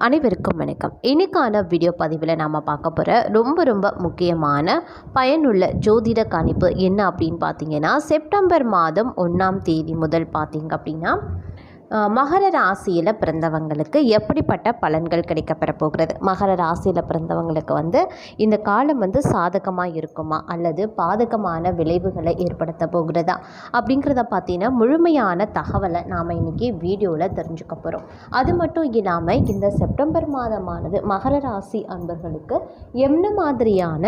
அனைவருக்கும் வணக்கம். இன்றைக்கான வீடியோ பதிவில் நாம் பார்க்க போகிற ரொம்ப ரொம்ப முக்கியமான பயனுள்ள ஜோதிட கணிப்பு என்ன அப்படின்னு பார்த்தீங்கன்னா செப்டம்பர் மாதம் ஒன்றாம் தேதி முதல் பார்த்தீங்க அப்படின்னா மகர ராசியில் பிறந்தவங்களுக்கு எப்படிப்பட்ட பலன்கள் கிடைக்கப்பெற போகிறது? மகர ராசியில் பிறந்தவங்களுக்கு வந்து இந்த காலம் வந்து சாதகமாக இருக்குமா? அல்லது பாதகமான விளைவுகளை ஏற்படுத்த போகிறதா? அப்படிங்கிறத பார்த்தீங்கன்னா முழுமையான தகவலை நாம் இன்றைக்கி வீடியோவில் தெரிஞ்சுக்க போகிறோம் அது மட்டும் இல்லாமல் இந்த செப்டம்பர் மாதமானது மகர ராசி அன்பர்களுக்கு என்ன மாதிரியான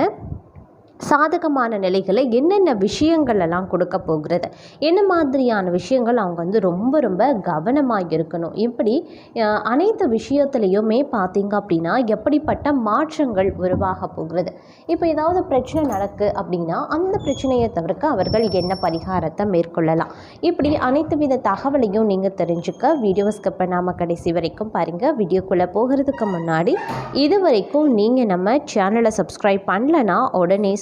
சாதகமான நிலைகளை என்னென்ன விஷயங்கள் எல்லாம் கொடுக்க போகிறது? என்ன மாதிரியான விஷயங்கள் அவங்க வந்து ரொம்ப ரொம்ப கவனமாக இருக்கணும்? இப்படி அனைத்து விஷயத்துலையுமே பார்த்தீங்க அப்படின்னா எப்படிப்பட்ட மாற்றங்கள் உருவாக போகிறது? இப்போ ஏதாவது பிரச்சனை நடக்கு அப்படின்னா அந்த பிரச்சனையை தவிர்க்க அவர்கள் என்ன பரிகாரத்தை மேற்கொள்ளலாம்? இப்படி அனைத்து வித தகவலையும் நீங்கள் தெரிஞ்சுக்க வீடியோ ஸ்கிப் பண்ணாமல் கடைசி வரைக்கும் பாருங்கள் வீடியோக்குள்ளே போகிறதுக்கு முன்னாடி இது வரைக்கும் நீங்கள் நம்ம சேனலை சப்ஸ்கிரைப் பண்ணலனா உடனே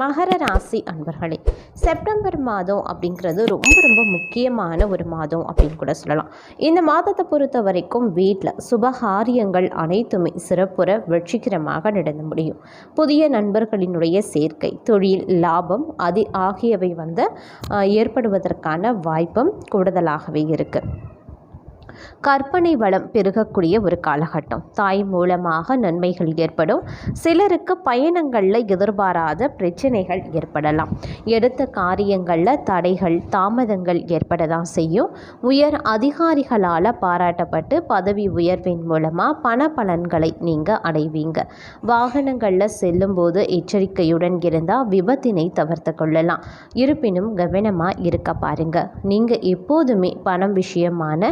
மகர ராசி அன்பர்களே செப்டம்பர் மாதம் அப்படிங்கிறது ரொம்ப ரொம்ப முக்கியமான ஒரு மாதம் அப்படின்னு கூட சொல்லலாம். இந்த மாதத்தை பொறுத்த வரைக்கும் வீட்டில் சுபகாரியங்கள் அனைத்துமே சிறப்புற வெற்றிகரமாக நடந்து முடியும். புதிய நண்பர்களினுடைய சேர்க்கை தொழில் லாபம் அது ஆகியவை வந்து ஏற்படுவதற்கான வாய்ப்பும் கூடுதலாகவே இருக்குது கற்பனை வளம் பெருகக்கூடிய ஒரு காலகட்டம். தாய் மூலமாக நன்மைகள் ஏற்படும். சிலருக்கு பயணங்களில் எதிர்பாராத பிரச்சனைகள் ஏற்படலாம். எடுத்த காரியங்களில் தடைகள் தாமதங்கள் ஏற்பட தான் செய்யும். உயர் அதிகாரிகளால் பாராட்டப்பட்டு பதவி உயர்வின் மூலமாக பண பலன்களை நீங்கள் அடைவீங்க. வாகனங்களில் செல்லும்போது எச்சரிக்கையுடன் இருந்தால் விபத்தினை தவிர்த்து கொள்ளலாம். இருப்பினும் கவனமாக இருக்க பாருங்க. நீங்கள் எப்போதுமே பணம் விஷயமான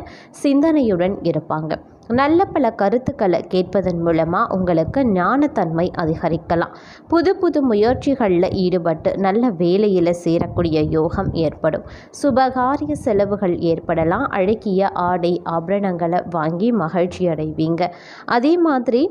சிந்தனையுடன் இருப்பாங்க. நல்ல பல கருத்துக்களை கேட்பதன் மூலமாக உங்களுக்கு ஞானத்தன்மை அதிகரிக்கலாம். புது புது முயற்சிகளில் ஈடுபட்டு நல்ல வேலையில் சேரக்கூடிய யோகம் ஏற்படும். சுபகாரிய செலவுகள் ஏற்படலாம். அழகிய ஆடை ஆபரணங்களை வாங்கி மகிழ்ச்சி அடைவீங்க அதே மாதிரி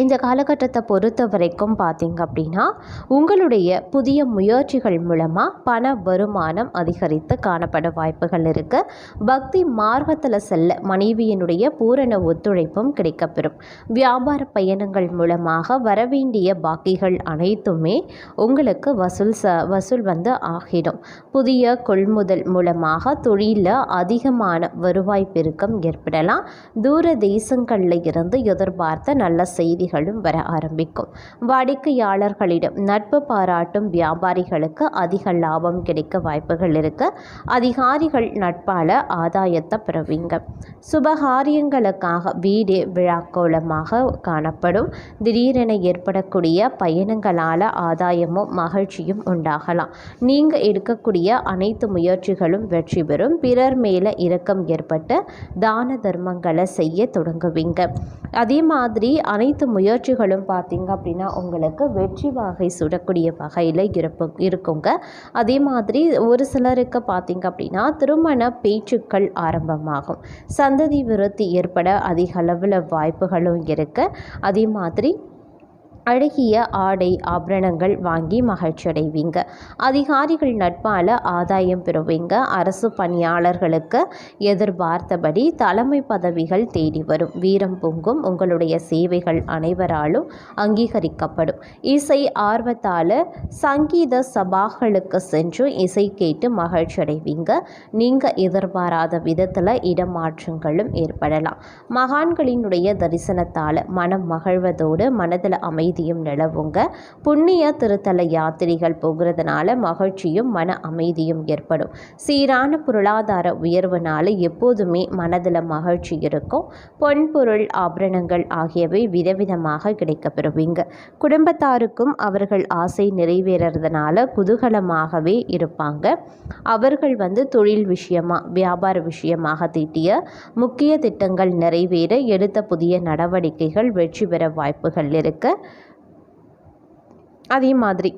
இந்த காலகட்டத்தை பொறுத்த வரைக்கும் பார்த்தீங்க அப்படின்னா உங்களுடைய புதிய முயற்சிகள் மூலமாக பண வருமானம் அதிகரித்து காணப்பட வாய்ப்புகள் இருக்குது பக்தி மார்க்கத்தில் செல்ல மனைவியினுடைய பூரண ஒத்துழைப்பும் கிடைக்கப்பெறும். வியாபார பயணங்கள் மூலமாக வரவேண்டிய பாக்கிகள் அனைத்துமே உங்களுக்கு வசூல் ச வசூல் வந்து ஆகிடும். புதிய கொள்முதல் மூலமாக தொழிலில் அதிகமான வருவாய் பெருக்கம் ஏற்படலாம். தூர தேசங்களில் இருந்து எதிர்பார்த்த நல்ல செய்தி செய்திகளும் வர ஆரம்பிக்கும். வாடிக்கையாளர்களிடம் நட்பு பாராட்டும் வியாபாரிகளுக்கு அதிக லாபம் கிடைக்க வாய்ப்புகள் இருக்கு அதிகாரிகள் நட்பால ஆதாயத்தை பெறுவீங்க. சுபகாரியங்களுக்காக வீடு விழாக்கோலமாக காணப்படும். திடீரென ஏற்படக்கூடிய பயணங்களால் ஆதாயமும் மகிழ்ச்சியும் உண்டாகலாம். நீங்கள் எடுக்கக்கூடிய அனைத்து முயற்சிகளும் வெற்றி பெறும். பிறர் மேலே இரக்கம் ஏற்பட்டு தான தர்மங்களை செய்ய தொடங்குவீங்க. அதே மாதிரி அனைத்து முயற்சிகளும் பார்த்தீங்க அப்படின்னா உங்களுக்கு வெற்றி வாகை சுடக்கூடிய வகையில் இருப்பு இருக்குங்க. அதே மாதிரி ஒரு சிலருக்கு பார்த்திங்க அப்படின்னா திருமண பேச்சுக்கள் ஆரம்பமாகும். சந்ததி விருத்தி ஏற்பட அதிக அளவில் வாய்ப்புகளும் இருக்குது அதே மாதிரி அழகிய ஆடை ஆபரணங்கள் வாங்கி மகிழ்ச்சி அடைவீங்க அதிகாரிகள் நட்பால் ஆதாயம் பெறுவீங்க. அரசு பணியாளர்களுக்கு எதிர்பார்த்தபடி தலைமை பதவிகள் தேடி வரும். வீரம் பொங்கும். உங்களுடைய சேவைகள் அனைவராலும் அங்கீகரிக்கப்படும். இசை ஆர்வத்தால் சங்கீத சபாக்களுக்கு சென்று இசை கேட்டு மகிழ்ச்சி அடைவீங்க நீங்கள் எதிர்பாராத விதத்தில் இடமாற்றங்களும் ஏற்படலாம். மகான்களினுடைய தரிசனத்தால் மனம் மகிழ்வதோடு மனதில் அமைதியும் நிலவுங்க. புண்ணிய திருத்தல யாத்திரைகள் போகிறதுனால மகிழ்ச்சியும் மன அமைதியும் ஏற்படும். சீரான பொருளாதார உயர்வுனால எப்போதுமே மனதில் மகிழ்ச்சி இருக்கும். பொன்பொருள் ஆபரணங்கள் ஆகியவை விதவிதமாக கிடைக்கப்பெறுவீங்க குடும்பத்தாருக்கும் அவர்கள் ஆசை நிறைவேறதுனால குதூகலமாகவே இருப்பாங்க. அவர்கள் வந்து தொழில் விஷயமா வியாபார விஷயமாக தீட்டிய முக்கிய திட்டங்கள் நிறைவேற எடுத்த புதிய நடவடிக்கைகள் வெற்றி பெற வாய்ப்புகள் இருக்குது அதே மாதிரி.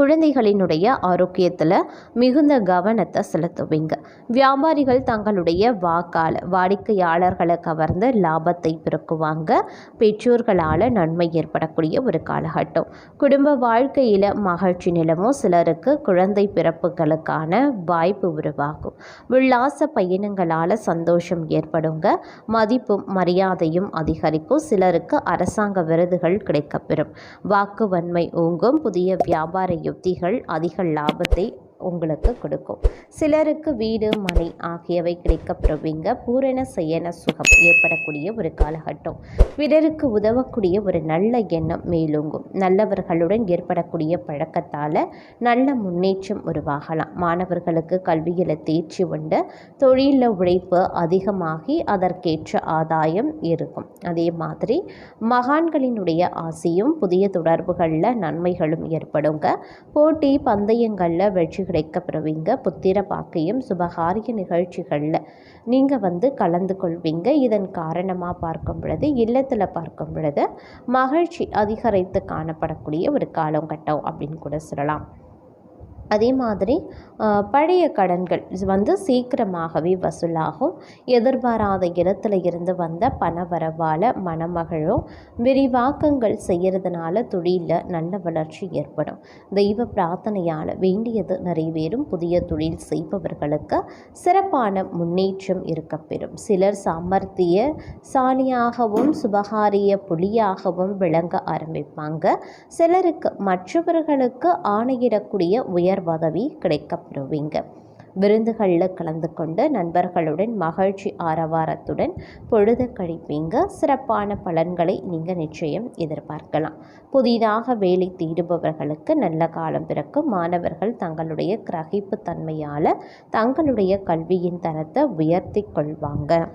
குழந்தைகளினுடைய ஆரோக்கியத்தில் மிகுந்த கவனத்தை செலுத்துவீங்க. வியாபாரிகள் தங்களுடைய வாக்கால் வாடிக்கையாளர்களை கவர்ந்து லாபத்தை பெருக்குவாங்க. பெற்றோர்களால் நன்மை ஏற்படக்கூடிய ஒரு காலகட்டம். குடும்ப வாழ்க்கையில் மகிழ்ச்சி நிலமும் சிலருக்கு குழந்தை பிறப்புகளுக்கான வாய்ப்பு உருவாகும். உல்லாச பயணங்களால் சந்தோஷம் ஏற்படுங்க. மதிப்பும் மரியாதையும் அதிகரிக்கும். சிலருக்கு அரசாங்க விருதுகள் கிடைக்கப்பெறும். வாக்குவன்மை ஓங்கும். புதிய வியாபார யுக்திகள் அதிக லாபத்தை உங்களுக்கு கொடுக்கும். சிலருக்கு வீடு மனை ஆகியவை கிடைக்கப்படுவீங்க. பூரண செய்யன சுகம் ஏற்படக்கூடிய ஒரு காலகட்டம். பிறருக்கு உதவக்கூடிய ஒரு நல்ல எண்ணம் மேலோங்கும். நல்லவர்களுடன் ஏற்படக்கூடிய பழக்கத்தால் நல்ல முன்னேற்றம் உருவாகலாம். மாணவர்களுக்கு கல்வியில் தேர்ச்சி உண்டு. தொழிலில் உழைப்பு அதிகமாகி அதற்கேற்ற ஆதாயம் இருக்கும். அதே மாதிரி மகான்களினுடைய ஆசையும் புதிய தொடர்புகளில் நன்மைகளும் ஏற்படுங்க. போட்டி பந்தயங்களில் வெற்றி புத்திர பாக்கியம் சுபகாரிய நிகழ்ச்சிகளில் நீங்கள் வந்து கலந்து கொள்வீங்க. இதன் காரணமாக பார்க்கும் பொழுது இல்லத்தில் பார்க்கும் பொழுது மகிழ்ச்சி அதிகரித்து காணப்படக்கூடிய ஒரு காலகட்டம் அப்படின்னு கூட சொல்லலாம். அதே மாதிரி பழைய கடன்கள் வந்து சீக்கிரமாகவே வசூலாகும். எதிர்பாராத இடத்துல இருந்து வந்த பண வரவால் மணமகளும் விரிவாக்கங்கள் செய்கிறதுனால தொழிலில் நல்ல வளர்ச்சி ஏற்படும். தெய்வ பிரார்த்தனையால் வேண்டியது நிறைவேறும். புதிய தொழில் செய்பவர்களுக்கு சிறப்பான முன்னேற்றம் இருக்கப்பெறும் சிலர் சாமர்த்திய சாலியாகவும் சுபகாரிய புலியாகவும் விளங்க ஆரம்பிப்பாங்க. சிலருக்கு மற்றவர்களுக்கு ஆணையிடக்கூடிய உயர் உதவி கிடைக்கப்பெறுவீங்க. விருந்துகளில் கலந்து கொண்டு நண்பர்களுடன் மகிழ்ச்சி ஆரவாரத்துடன் பொழுது கழிப்பீங்க. சிறப்பான பலன்களை நீங்கள் நிச்சயம் எதிர்பார்க்கலாம். புதிதாக வேலை தேடுபவர்களுக்கு நல்ல காலம் பிறக்கும். மாணவர்கள் தங்களுடைய கிரகிப்பு தன்மையால் தங்களுடைய கல்வியின் தரத்தை உயர்த்தி கொள்வாங்க.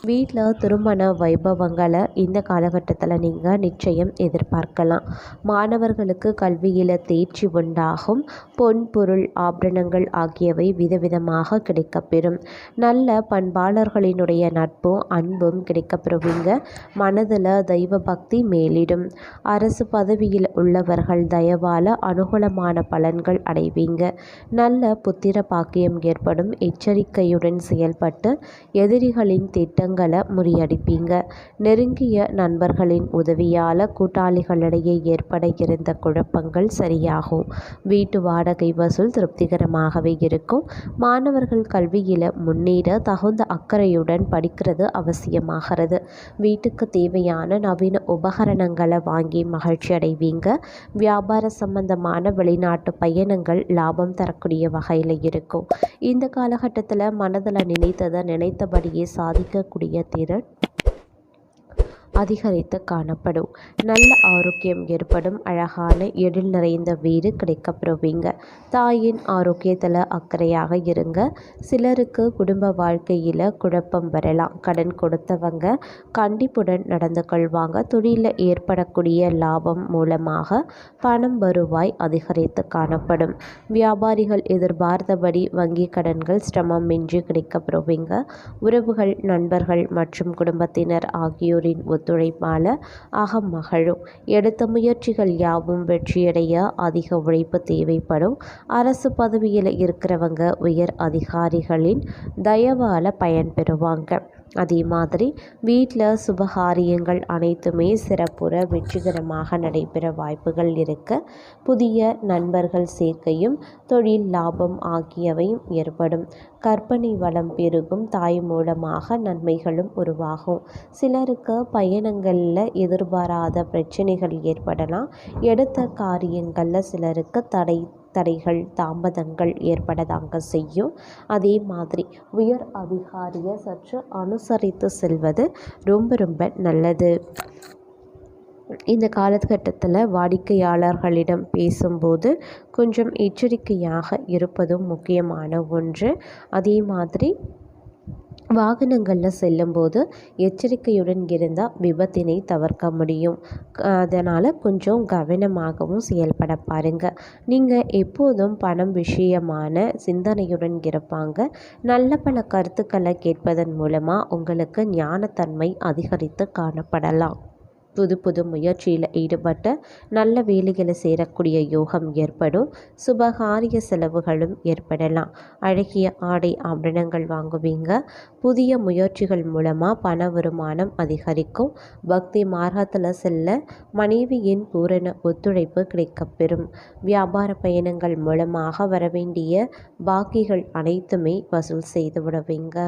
வீட்டில் திருமண வைபவங்களை இந்த காலகட்டத்தில் நீங்கள் நிச்சயம் எதிர்பார்க்கலாம். மாணவர்களுக்கு கல்வியில் தேர்ச்சி உண்டாகும். பொன் பொருள் ஆபரணங்கள் ஆகியவை விதவிதமாக கிடைக்கப்பெறும். நல்ல பண்பாளர்களினுடைய நட்பும் அன்பும் கிடைக்கப்பெறுவீங்க. மனதில் தெய்வ பக்தி மேலிடும். அரசு பதவியில் உள்ளவர்கள் தயவால் அனுகூலமான பலன்கள் அடைவீங்க. நல்ல புத்திர பாக்கியம் ஏற்படும். எச்சரிக்கையுடன் செயல்பட்டு எதிரிகளின் திட்ட திட்டங்களை முறியடிப்பீங்க. நெருங்கிய நண்பர்களின் உதவியால் கூட்டாளிகளிடையே ஏற்பட இருந்த குழப்பங்கள் சரியாகும். வீட்டு வாடகை வசூல் திருப்திகரமாகவே இருக்கும். மாணவர்கள் கல்வியில் முன்னேற தகுந்த அக்கறையுடன் படிக்கிறது அவசியமாகிறது. வீட்டுக்கு தேவையான நவீன உபகரணங்களை வாங்கி மகிழ்ச்சி அடைவீங்க. வியாபார சம்பந்தமான வெளிநாட்டு பயணங்கள் லாபம் தரக்கூடிய வகையில் இருக்கும். இந்த காலகட்டத்தில் மனதில் நினைத்ததை நினைத்தபடியே சாதிக்க இருக்கக்கூடிய திறன். அதிகரித்து காணப்படும். நல்ல ஆரோக்கியம் ஏற்படும். அழகான எழில் நிறைந்த வீடு கிடைக்கப்பெறுவீங்க. தாயின் ஆரோக்கியத்தில் அக்கறையாக இருங்க. சிலருக்கு குடும்ப வாழ்க்கையில் குழப்பம் வரலாம். கடன் கொடுத்தவங்க கண்டிப்புடன் நடந்து கொள்வாங்க. தொழிலில் ஏற்படக்கூடிய லாபம் மூலமாக பணம் வருவாய் அதிகரித்து காணப்படும். வியாபாரிகள் எதிர்பார்த்தபடி வங்கி கடன்கள் சிரமமின்றி கிடைக்கப்பெறுவீங்க. உறவுகள் நண்பர்கள் மற்றும் குடும்பத்தினர் ஆகியோரின் ஒத்துழைப்பால் அகம் மகளும். எடுத்த முயற்சிகள் யாவும் வெற்றியடைய அதிக உழைப்பு தேவைப்படும். அரசு பதவியில் இருக்கிறவங்க உயர் அதிகாரிகளின் தயவால் பயன்பெறுவாங்க அதே மாதிரி வீட்டில் சுபகாரியங்கள் அனைத்துமே சிறப்புற வெற்றிகரமாக நடைபெற வாய்ப்புகள் இருக்க புதிய நண்பர்கள் சேர்க்கையும் தொழில் லாபம் ஆகியவையும் ஏற்படும். கற்பனை வளம் பெருகும் தாய் மூலமாக நன்மைகளும் உருவாகும். சிலருக்கு பயணங்களில் எதிர்பாராத பிரச்சனைகள் ஏற்படலாம். எடுத்த காரியங்களில் சிலருக்கு தடை தடைகள் தாமதங்கள் ஏற்படதாங்க செய்யும். அதே மாதிரி உயர் அதிகாரியை சற்று அனுசரித்து செல்வது ரொம்ப ரொம்ப நல்லது. இந்த காலகட்டத்தில் வாடிக்கையாளர்களிடம் பேசும்போது கொஞ்சம் எச்சரிக்கையாக இருப்பதும் முக்கியமான ஒன்று. அதே மாதிரி வாகனங்களில் செல்லும்போது எச்சரிக்கையுடன் இருந்தால் விபத்தினை தவிர்க்க முடியும். அதனால் கொஞ்சம் கவனமாகவும் செயல்பட பாருங்கள் நீங்கள் எப்போதும் பணம் விஷயமான சிந்தனையுடன் இருப்பாங்க. நல்ல பல கருத்துக்களை கேட்பதன் மூலமாக உங்களுக்கு ஞானத்தன்மை அதிகரித்து காணப்படலாம். புது புது முயற்சியில் ஈடுபட்டு நல்ல வேலைகளை சேரக்கூடிய யோகம் ஏற்படும். சுபகாரிய செலவுகளும் ஏற்படலாம். அழகிய ஆடை ஆபரணங்கள் வாங்குவீங்க. புதிய முயற்சிகள் மூலமாக பண வருமானம் அதிகரிக்கும். பக்தி மார்க்கத்தில் செல்ல மனைவியின் பூரண ஒத்துழைப்பு கிடைக்கப்பெறும். வியாபார பயணங்கள் மூலமாக வரவேண்டிய பாக்கிகள் அனைத்துமே வசூல் செய்து விடுவீங்க.